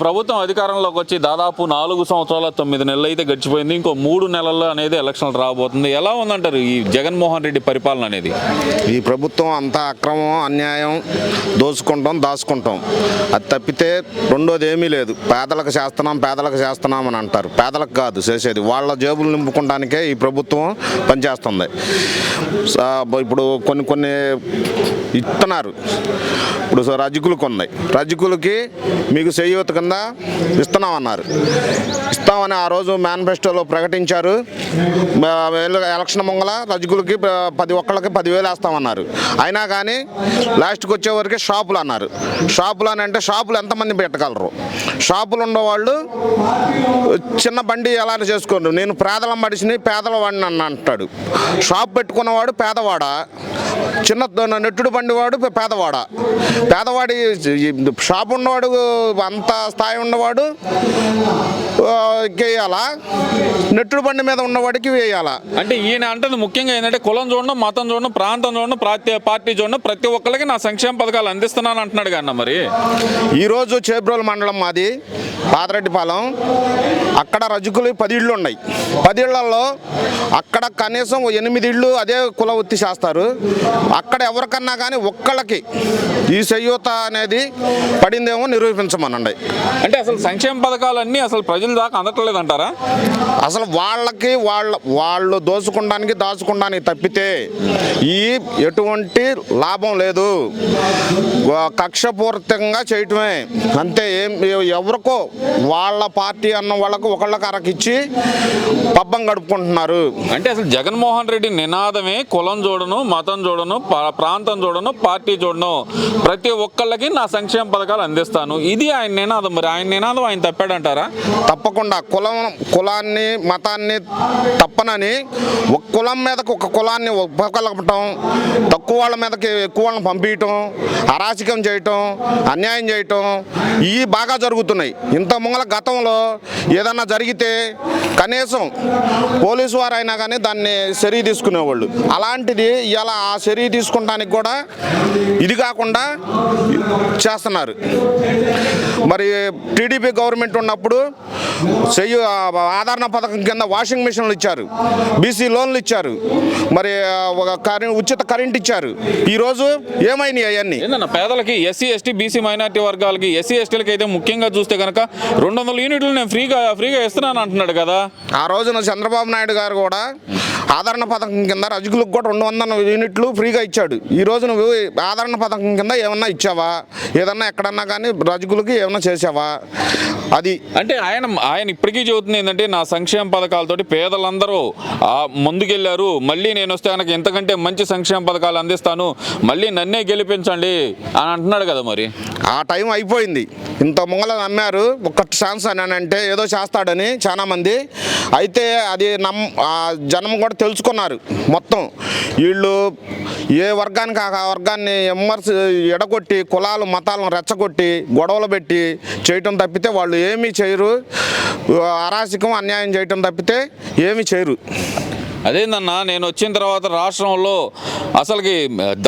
ప్రభుత్వం అధికారంలోకి వచ్చి దాదాపు నాలుగు సంవత్సరాల తొమ్మిది నెలలు అయితే గడిచిపోయింది. ఇంకో మూడు నెలల్లో అనేది ఎలక్షన్లు రాబోతుంది. ఎలా ఉందంటారు ఈ జగన్మోహన్ రెడ్డి పరిపాలన అనేది? ఈ ప్రభుత్వం అంతా అక్రమం అన్యాయం దోచుకుంటాం దాచుకుంటాం. అది తప్పితే రెండోది ఏమీ లేదు. పేదలకు చేస్తున్నాం పేదలకు చేస్తున్నాం అని అంటారు. పేదలకు కాదు చేసేది. వాళ్ళ జేబులు నింపుకోవడానికే ఈ ప్రభుత్వం పనిచేస్తుంది. ఇప్పుడు కొన్ని కొన్ని ఇస్తున్నారు. ఇప్పుడు రజకులకు ఉన్నాయి. రజకులకి మీకు చేయూత కింద ఇస్తున్నామన్నారు. ఇస్తామని ఆ రోజు మేనిఫెస్టోలో ప్రకటించారు. ఎలక్షన్ ముంగల రజకులకి పది ఒక్కళ్ళకి పదివేలు వేస్తామన్నారు. అయినా కానీ లాస్ట్కి వచ్చేవరకు షాపులు అన్నారు. షాపులు అని అంటే షాపులు ఎంతమంది పెట్టగలరు? షాపులు ఉన్నవాళ్ళు చిన్న బండి ఎలా చేసుకోండి నేను పేదల మడిచిని పేదల వాడిని అని అంటాడు. షాప్ పెట్టుకున్నవాడు పేదవాడ? చిన్న నెట్టుడు బండి వాడు పేదవాడ? పేదవాడి షాప్ ఉన్నవాడు అంత స్థాయి ఉన్నవాడు వేయాలా నెట్టుడు బండి మీద ఉన్నవాడికి వేయాలా? అంటే ఈయన అంటుంది ముఖ్యంగా ఏంటంటే కులం చూడడం మతం చూడడం ప్రాంతం చూడడం ప్రతి పార్టీ చూడడం ప్రతి ఒక్కరికి నా సంక్షేమ పథకాలు అందిస్తున్నాను అంటున్నాడు కన్నా మరి. ఈరోజు చేబ్రోలు మండలం మాది పాతరెడ్డిపాలెం. అక్కడ రజకులు పది ఇళ్ళు ఉన్నాయి. పది ఇళ్ళలో అక్కడ కనీసం ఎనిమిది ఇళ్ళు అదే కుల వృత్తి చేస్తారు. అక్కడ ఎవరికన్నా కానీ ఒక్కళ్ళకి ఈ సయ్యూత అనేది పడిందేమో నిరూపించమనండి. అంటే అసలు సంక్షేమ పథకాలన్నీ అసలు ప్రజల దాకా అందట్లేదు అంటారా అసలు వాళ్ళకి వాళ్ళ వాళ్ళు దోచుకోవడానికి దాచుకోవడానికి తప్పితే ఈ ఎటువంటి లాభం లేదు. కక్షపూరితంగా చేయటమే. అంతే ఏం ఎవరికో వాళ్ళ పార్టీ అన్న వాళ్ళకు ఒకళ్ళకి అరకిచ్చి పబ్బం గడుపుకుంటున్నారు. అంటే అసలు జగన్మోహన్ రెడ్డి నినాదమే కులం చూడను మతం చూడను ప్రాంతం చూడను పార్టీ చూడను ప్రతి ఒక్కళ్ళకి నా సంక్షేమ పథకాలు అందిస్తాను. ఇది ఆయన నినాదం. మరి ఆయన నినాదం ఆయన తప్పాడంటారా? తప్పకుండా కులం కులాన్ని మతాన్ని తప్పనని ఒక కులం మీదకి ఒక కులాన్ని ఉపకలపటం తక్కువ వాళ్ళ మీదకి ఎక్కువ వాళ్ళని పంపించటం అరాచకం చేయటం అన్యాయం చేయటం ఇవి బాగా జరుగుతున్నాయి. ఇంత ముంగల గతంలో ఏదన్నా జరిగితే కనీసం పోలీసు వారైనా కానీ దాన్ని చర్య తీసుకునేవాళ్ళు. అలాంటిది ఇలా ఆ చర్య తీసుకుంటానికి కూడా ఇది కాకుండా చేస్తున్నారు. మరి టీడీపీ గవర్నమెంట్ ఉన్నప్పుడు చెయ్యి ఆదరణ పథకం కింద వాషింగ్ మిషన్లు ఇచ్చారు. బీసీ లోన్లు ఇచ్చారు. మరి ఒక కరెంట్ ఉచిత కరెంట్ ఇచ్చారు. ఈరోజు ఏమైనాయి అవన్నీ? పేదలకి ఎస్సీ ఎస్టీ బీసీ మైనార్టీ వర్గాలకి ఎస్సీ ఎస్టీలకి అయితే ముఖ్యంగా చూస్తే కనుక రెండు వందల యూనిట్లు నేను ఫ్రీగా ఫ్రీగా ఇస్తున్నాను అంటున్నాడు కదా. ఆ రోజున చంద్రబాబు నాయుడు గారు కూడా ఆదరణ పథకం కింద రజకులకు కూడా రెండు వందల యూనిట్లు ఫ్రీగా ఇచ్చాడు. ఈ రోజు నువ్వు ఆదరణ పథకం కింద ఏమన్నా ఇచ్చావా? ఏదన్నా ఎక్కడన్నా కానీ రజకులకి ఏమన్నా చేసావా అది అంటే ఆయన ఆయన ఇప్పటికీ చెబుతుంది ఏంటంటే నా సంక్షేమ పథకాలతోటి పేదలందరూ ఆ, ముందుకెళ్ళారు. మళ్ళీ నేను వస్తే కనుక ఎంతకంటే మంచి సంక్షేమ పథకాలు అందిస్తాను. మళ్ళీ నన్నే గెలిపించండి అని అంటున్నాడు కదా మరి. ఆ టైం అయిపోయింది. ఇంత ముంగల నమ్మారు ఒక్క ఛాన్స్ అని అంటే ఏదో చేస్తాడని చాలామంది అయితే అది నమ్ జనం కూడా తెలుసుకున్నారు మొత్తం. వీళ్ళు ఏ వర్గానికి ఆ వర్గాన్ని ఎమ్మర్స్ ఎడగొట్టి కులాలు మతాలను రెచ్చగొట్టి గొడవలు పెట్టి చేయటం తప్పితే వాళ్ళు ఏమీ చేయరు. అరాచకం అన్యాయం చేయటం తప్పితే ఏమీ చేయరు. అదేందన్నా నేను వచ్చిన తర్వాత రాష్ట్రంలో అసలుకి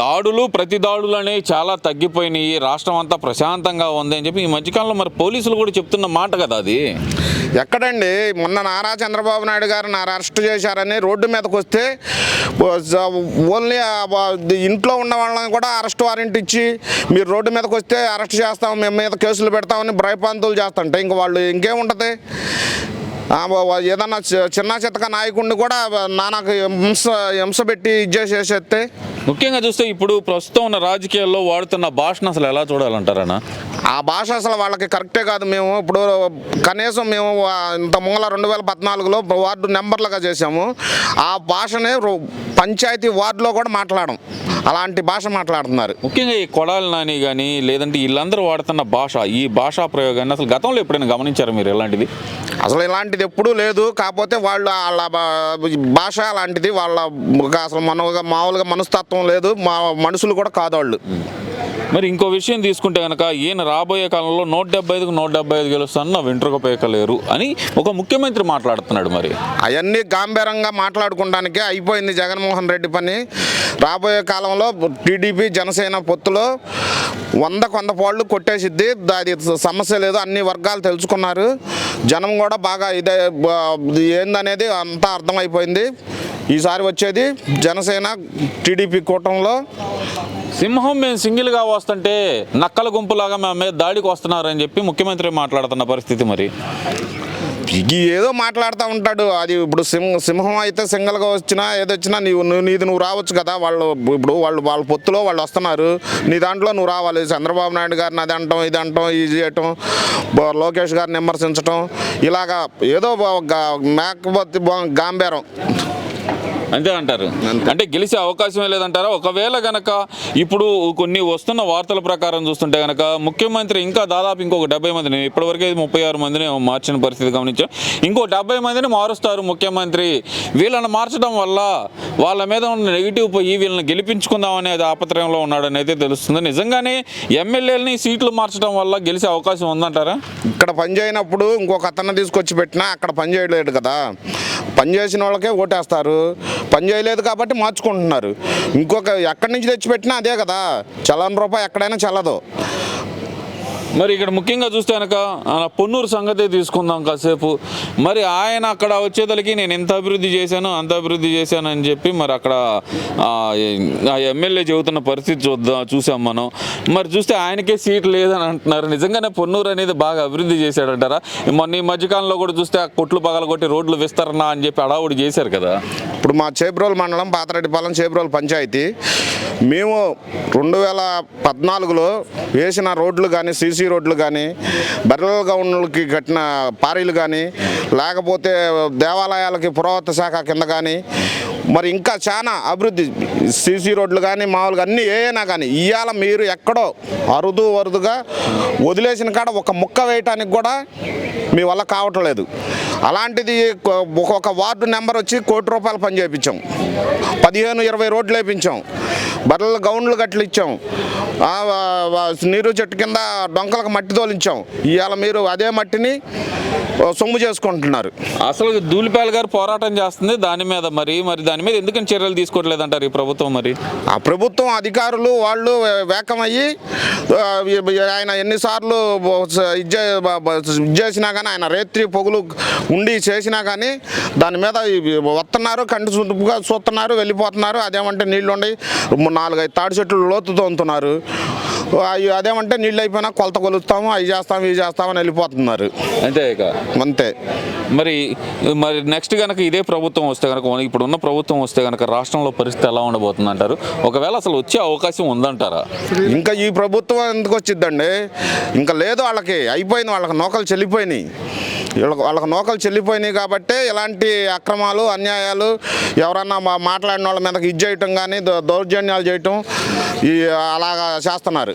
దాడులు ప్రతి దాడులు అనేవి చాలా తగ్గిపోయినాయి. రాష్ట్రం అంతా ప్రశాంతంగా ఉంది అని చెప్పి ఈ మధ్యకాలంలో మరి పోలీసులు కూడా చెప్తున్న మాట కదా అది? ఎక్కడండి? మొన్న నారా చంద్రబాబు నాయుడు గారు నా అరెస్ట్ చేశారని రోడ్డు మీదకి వస్తే ఓన్లీ ఇంట్లో ఉన్న వాళ్ళని కూడా అరెస్ట్ వారెంట్ ఇచ్చి మీరు రోడ్డు మీదకి వస్తే అరెస్ట్ చేస్తాం మేము మీద కేసులు పెడతామని భయపాంతులు చేస్తుంటే ఇంక వాళ్ళు ఇంకేముంటుంది? ఏదన్నా చి- చిన్న చితక నాయకుడిని కూడా నాన్నకు హింస హింస పెట్టి ఇచ్చేసేస్తే ముఖ్యంగా చూస్తే ఇప్పుడు ప్రస్తుతం ఉన్న రాజకీయాల్లో వాడుతున్న భాషను అసలు ఎలా చూడాలంటారన్నా? ఆ భాష అసలు వాళ్ళకి కరెక్టే కాదు. మేము ఇప్పుడు కనీసం మేము ఇంత మూల రెండు వేల పద్నాలుగులో వార్డు నెంబర్లుగా చేసాము ఆ భాషనే పంచాయతీ వార్డులో కూడా మాట్లాడడం. అలాంటి భాష మాట్లాడుతున్నారు. ముఖ్యంగా ఈ కొడాలి నాని కానీ లేదంటే వీళ్ళందరూ వాడుతున్న భాష ఈ భాషా ప్రయోగాన్ని అసలు గతంలో ఎప్పుడైనా గమనించారు మీరు ఎలాంటిది? అసలు ఇలాంటిది ఎప్పుడూ లేదు. కాకపోతే వాళ్ళు వాళ్ళ భాష అలాంటిది వాళ్ళ అసలు మన మామూలుగా మనస్తత్వం లేదు. మా మనుషులు కూడా కాదు వాళ్ళు. మరి ఇంకో విషయం తీసుకుంటే కనుక ఈయన రాబోయే కాలంలో నూట డెబ్బై ఐదుకు నూట డెబ్బై ఐదు గెలుస్తాను నా వెంట్రుక పేకలేరు అని ఒక ముఖ్యమంత్రి మాట్లాడుతున్నాడు మరి. అవన్నీ గాంభీరంగా మాట్లాడుకోవడానికే అయిపోయింది జగన్మోహన్ రెడ్డి పని. రాబోయే కాలంలో టీడీపీ జనసేన పొత్తులో వంద కొంద పాళ్ళు కొట్టేసిద్ది. అది సమస్య లేదు. అన్ని వర్గాలు తెలుసుకున్నారు. జనం కూడా బాగా ఇదే ఏందనేది అంతా అర్థమైపోయింది. ఈసారి వచ్చేది జనసేన టీడీపీ కూటమిలో సింహం మేము సింగిల్గా వస్తుంటే నక్కల గుంపులాగా మేము మీద దాడికి వస్తున్నారని చెప్పి ముఖ్యమంత్రి మాట్లాడుతున్న పరిస్థితి మరి. ఏదో మాట్లాడుతూ ఉంటాడు. అది ఇప్పుడు సింహ సింహం అయితే సింగల్గా వచ్చినా ఏదొచ్చినా నీవు నువ్వు నీది నువ్వు రావచ్చు కదా. వాళ్ళు ఇప్పుడు వాళ్ళు వాళ్ళ పొత్తులో వాళ్ళు వస్తున్నారు. నీ దాంట్లో నువ్వు రావాలి. చంద్రబాబు నాయుడు గారిని అది అంటాం ఇది అంటాం ఇది చేయటం లోకేష్ గారిని విమర్శించటం ఇలాగా ఏదో మేకపోతే గాంభీరం. అంతే అంటారు. అంటే గెలిచే అవకాశమే లేదంటారా? ఒకవేళ గనక ఇప్పుడు కొన్ని వస్తున్న వార్తల ప్రకారం చూస్తుంటే గనక ముఖ్యమంత్రి ఇంకా దాదాపు ఇంకొక డెబ్బై మందిని ఇప్పటివరకు అయితే ముప్పై ఆరు మందిని మార్చిన పరిస్థితి గమనించాం. ఇంకో డెబ్బై మందిని మారుస్తారు ముఖ్యమంత్రి. వీళ్ళని మార్చడం వల్ల వాళ్ళ మీద ఉన్న నెగిటివ్ పోయి వీళ్ళని గెలిపించుకుందాం అనే ఆపత్రయంలో ఉన్నాడని అయితే తెలుస్తుంది. నిజంగానే ఎమ్మెల్యేలని సీట్లు మార్చడం వల్ల గెలిచే అవకాశం ఉందంటారా? ఇక్కడ పని చేయనప్పుడు ఇంకొక అతన్ని తీసుకొచ్చి పెట్టినా అక్కడ పని చేయలేడు కదా. పని చేసిన వాళ్ళకే ఓటేస్తారు. పని చేయలేదు కాబట్టి మార్చుకుంటున్నారు. ఇంకొక ఎక్కడి నుంచి తెచ్చిపెట్టినా అదే కదా. చలన రూపాయి ఎక్కడైనా చల్లదు. మరి ఇక్కడ ముఖ్యంగా చూస్తే కనుక ఆ పొన్నూరు సంగతే తీసుకుందాం కాసేపు. మరి ఆయన అక్కడ వచ్చేదలికి నేను ఎంత అభివృద్ధి చేశాను అంత అభివృద్ధి చేశాను అని చెప్పి మరి అక్కడ ఎమ్మెల్యే చెబుతున్న పరిస్థితి చూద్దాం చూసాం మనం. మరి చూస్తే ఆయనకే సీట్ లేదని అంటున్నారు. నిజంగానే పొన్నూరు అనేది బాగా అభివృద్ధి చేశాడంటారా? మొన్న ఈ మధ్యకాలంలో కూడా చూస్తే ఆ కొట్లు పగలగొట్టి రోడ్లు విస్తరణ అని చెప్పి అడావుడు చేశారు కదా. ఇప్పుడు మా చేబ్రోల్ మండలం పాతరెడ్డిపాలెం చేబ్రోల్ పంచాయతీ. మేము రెండు వేల పద్నాలుగులో వేసిన రోడ్లు కానీ సీసీ రోడ్లు కానీ బర్రెల గౌన్లకి కట్టిన పారీలు కానీ లేకపోతే దేవాలయాలకి పురావస్తు శాఖ కింద కానీ మరి ఇంకా చాలా అభివృద్ధి. సీసీ రోడ్లు కానీ మామూలుగా అన్నీ ఏయైనా కానీ ఇవాళ మీరు ఎక్కడో అరుదు వరుదుగా వదిలేసిన కాడ ఒక ముక్క వేయటానికి కూడా మీ వల్ల కావట్లేదు అలాంటిది ఒక ఒక్కొక్క వార్డు నెంబర్ వచ్చి కోటి రూపాయలు పని చేయించాం. పదిహేను ఇరవై రోడ్లు వేయించాం. బర్రెల గౌన్లు గట్లు ఇచ్చాం. నీరు చెట్టు కింద డొంకలకు మట్టి తోలించాం. ఇవాళ మీరు అదే మట్టిని సొమ్ము చేసుకుంటున్నారు. అసలు దూలిపాల్ గారు పోరాటం చేస్తుంది దాని మీద మరి మరి దాని మీద ఎందుకని చర్యలు తీసుకోవట్లేదంటారు ఈ ప్రభుత్వం మరి? ఆ ప్రభుత్వం అధికారులు వాళ్ళు వేకమయ్యి ఆయన ఎన్నిసార్లు ఇది చేసినా కానీ ఆయన రేత్రి పొగులు ఉండి చేసినా కానీ దాని మీద వస్తున్నారు కంటి చూపుగా చూస్తున్నారు వెళ్ళిపోతున్నారు అదేమంటే నీళ్ళు ఉండి నాలుగైదు తాడి చెట్లు లోతు తోముతున్నారు. అదేమంటే నీళ్ళు అయిపోయినా కొలత కొలుస్తాము అవి చేస్తాము ఇవి చేస్తామని వెళ్ళిపోతున్నారు. అంతే ఇక. అంతే. మరి మరి నెక్స్ట్ కనుక ఇదే ప్రభుత్వం వస్తే కనుక ఇప్పుడు ఉన్న ప్రభుత్వం వస్తే కనుక రాష్ట్రంలో పరిస్థితి ఎలా ఉండబోతుంది అంటారు ఒకవేళ అసలు వచ్చే అవకాశం ఉందంటారా? ఇంకా ఈ ప్రభుత్వం ఎందుకు వచ్చిద్దండి ఇంకా లేదు వాళ్ళకి అయిపోయింది వాళ్ళకి నౌకలు చెల్లిపోయినాయి. వీళ్ళకి వాళ్ళకి నౌకలు చెల్లిపోయినాయి కాబట్టి ఇలాంటి అక్రమాలు అన్యాయాలు ఎవరన్నా మా మాట్లాడిన వాళ్ళ మీదకి ఇది చేయటం కానీ దౌర్జన్యాలు చేయటం ఈ అలాగా చేస్తున్నారు.